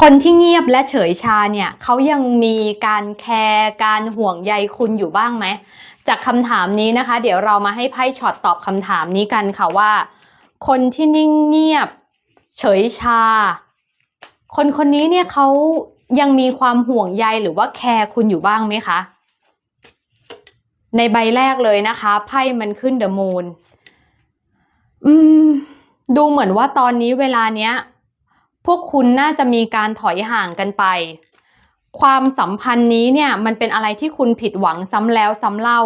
คนที่เงียบและเฉยชาเนี่ยเขายังมีการแคร์การห่วงใยคุณอยู่บ้างไหม จากคำถามนี้นะคะ เดี๋ยวเรามาให้ไพ่ช็อตตอบคำถามนี้กันค่ะว่า คนที่นิ่งเงียบ เฉยชา คนคนนี้เนี่ยเขายังมีความห่วงใยหรือว่าแคร์คุณอยู่บ้างไหมคะ ในใบแรกเลยนะคะไพ่มันขึ้นเดอะมูนอืม ดูเหมือนว่าตอนนี้เวลาเนี้ย พวกคุณน่าจะมีการถอยห่างกันไป ความสัมพันธ์นี้เนี่ยมันเป็นอะไรที่คุณผิดหวังซ้ำแล้วซ้ำเล่า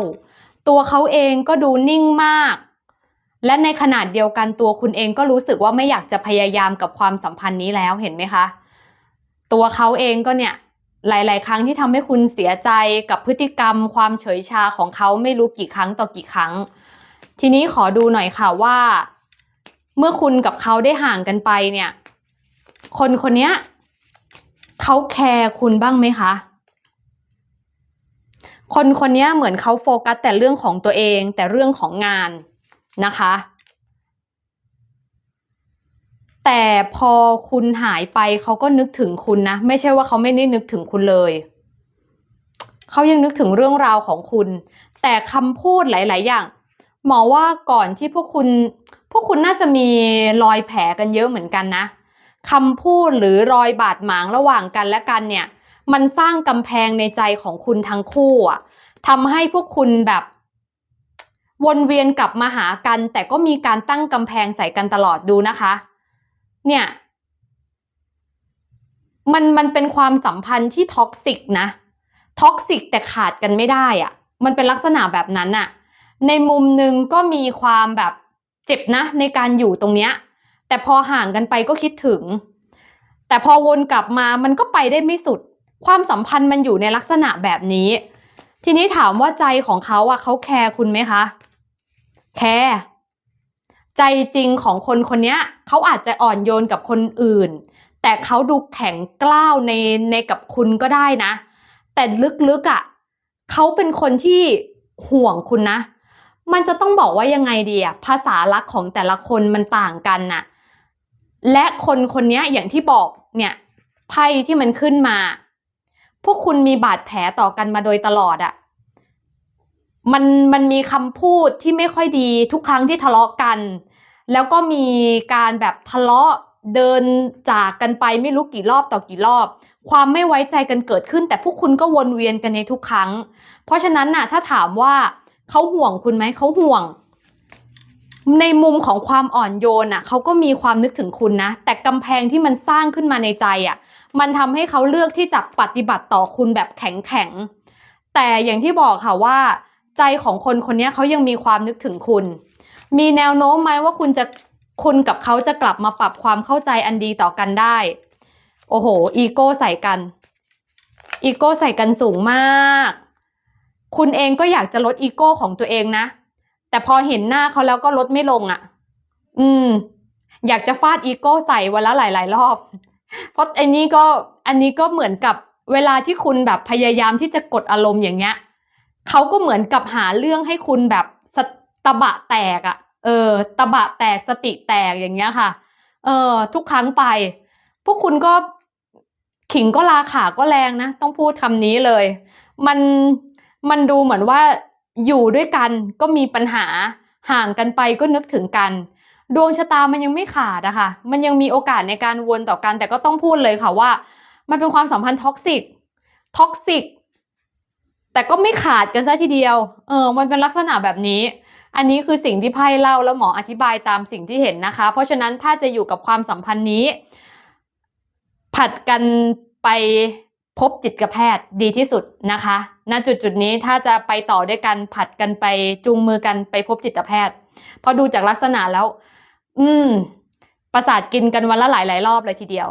ตัวเขาเองก็ดูนิ่งมาก และในขนาดเดียวกันตัวคุณเองก็รู้สึกว่าไม่อยากจะพยายามกับความสัมพันธ์นี้แล้วเห็นไหมคะ ตัวเขาเองก็เนี่ยหลาย ๆ ครั้งที่ทำให้คุณเสียใจกับพฤติกรรม ความเฉยชาของเขาไม่รู้กี่ครั้งต่อกี่ครั้ง ทีนี้ขอดูหน่อยค่ะว่า เมื่อคุณกับเขาได้ห่างกันไปเนี่ย คนคนนี้เขาแคร์คุณบ้างไหมคะ คนคนนี้เหมือนเขาโฟกัสแต่เรื่องของตัวเองแต่เรื่องของงานนะคะ แต่พอคุณหายไปเขาก็นึกถึงคุณนะ ไม่ใช่ว่าเขาไม่ได้นึกถึงคุณเลยเขายังนึกถึงเรื่องราวของคุณ แต่คำพูดหลาย ๆ อย่าง หมอว่าก่อนที่พวกคุณ พวกคุณน่าจะมีรอยแผลกันเยอะเหมือนกันนะ คำพูดหรือรอยบาดหมางระหว่างกันและกันเนี่ย มันสร้างกำแพงในใจของคุณทั้งคู่อะทำให้พวกคุณแบบวนเวียนกลับมาหากัน แต่ก็มีการตั้งกำแพงใส่กันตลอดดูนะคะ เนี่ย มันมันเป็นความสัมพันธ์ที่ท็อกซิกนะท็อกซิกแต่ขาดกันไม่ได้อะมันเป็นลักษณะแบบนั้นอะในมุมหนึ่งก็มีความแบบเจ็บนะในการอยู่ตรงเนี้ย แต่พอห่างกันไปก็คิดถึง แต่พอวนกลับมามันก็ไปได้ไม่สุด ความสัมพันธ์มันอยู่ในลักษณะแบบนี้ ทีนี้ถามว่าใจของเขาอะเขาแคร์คุณไหมคะ แคร์ใจจริงของคนคนนี้เขาอาจจะอ่อนโยนกับคนอื่น แต่เขาดูแข็งกล้าวในในกับคุณก็ได้นะ แต่ลึกๆอะ่ะเขาเป็นคนที่ห่วงคุณนะ มันจะต้องบอกว่ายังไงดีอะภาษารักของแต่ละคนมันต่างกันน่ะ และคนคนนี้อย่างที่บอกเนี่ยไพ่ที่มันขึ้นมา พวกคุณมีบาดแผลต่อกันมาโดยตลอดอะมันมันมีคำพูดที่ไม่ค่อยดีทุกครั้งที่ทะเลาะกัน แล้วก็มีการแบบทะเลาะเดินจากกันไปไม่รู้กี่รอบต่อกี่รอบ ความไม่ไว้ใจกันเกิดขึ้น แต่พวกคุณก็วนเวียนกันในทุกครั้ง เพราะฉะนั้นน่ะถ้าถามว่าเขาห่วงคุณไหมเขาห่วง ในมุมของความอ่อนโยนน่ะเขาก็มีความนึกถึงคุณนะ แต่กำแพงที่มันสร้างขึ้นมาในใจอะ มันทำให้เขาเลือกที่จะปฏิบัติต่อคุณแบบแข็งแข็ง แต่อย่างที่บอกค่ะว่า ใจของคนคนนี้เขายังมีความนึกถึงคุณ มีแนวโน้มไหมว่าคุณจะคุณกับเขาจะกลับมาปรับความเข้าใจอันดีต่อกันได้ โอ้โห อีโก้ใส่กัน อีโก้ใส่กันสูงมาก คุณเองก็อยากจะลดอีโก้ของตัวเองนะ แต่พอเห็นหน้าเขาแล้วก็ลดไม่ลงอะ่ะ อืม อยากจะฟาดอีโก้ใส่วันละหลาย ๆ รอบ เพราะอันนี้ก็อันนี้ก็เหมือนกับเวลาที่คุณแบบพยายามที่จะกดอารมณ์อย่างเงี้ยเขาก็เหมือนกับหาเรื่องให้คุณแบบสตะบะแตกอะ่ะ เออ ตะบะแตกสติแตกอย่างเงี้ยค่ะ เออ ทุกครั้งไป พวกคุณก็ขิงก็ลาขาก็แรงนะ ต้องพูดคำนี้เลย มันมันดูเหมือนว่า อยู่ด้วยกันก็มีปัญหาห่างกันไปก็นึกถึงกัน ดวงชะตามันยังไม่ขาดอะค่ะ มันยังมีโอกาสในการวนต่อกัน แต่ก็ต้องพูดเลยค่ะว่า มันเป็นความสัมพันธ์ท็อกซิกท็อกซิกแต่ก็ไม่ขาดกันซะทีเดียว เออ มันเป็นลักษณะแบบนี้ อันนี้คือสิ่งที่ไพ่เล่าแล้วหมออธิบายตามสิ่งที่เห็นนะคะ เพราะฉะนั้นถ้าจะอยู่กับความสัมพันธ์นี้ ผัดกันไป พบจิตแพทย์ดีที่สุดนะคะ ณ จุดจุดนี้ถ้าจะไปต่อด้วยกันผัดกันไปจูงมือกันไปพบจิตแพทย์ พอดูจากลักษณะแล้ว อืม ประสาทกินกันวันละหลายหลายรอบเลยทีเดียว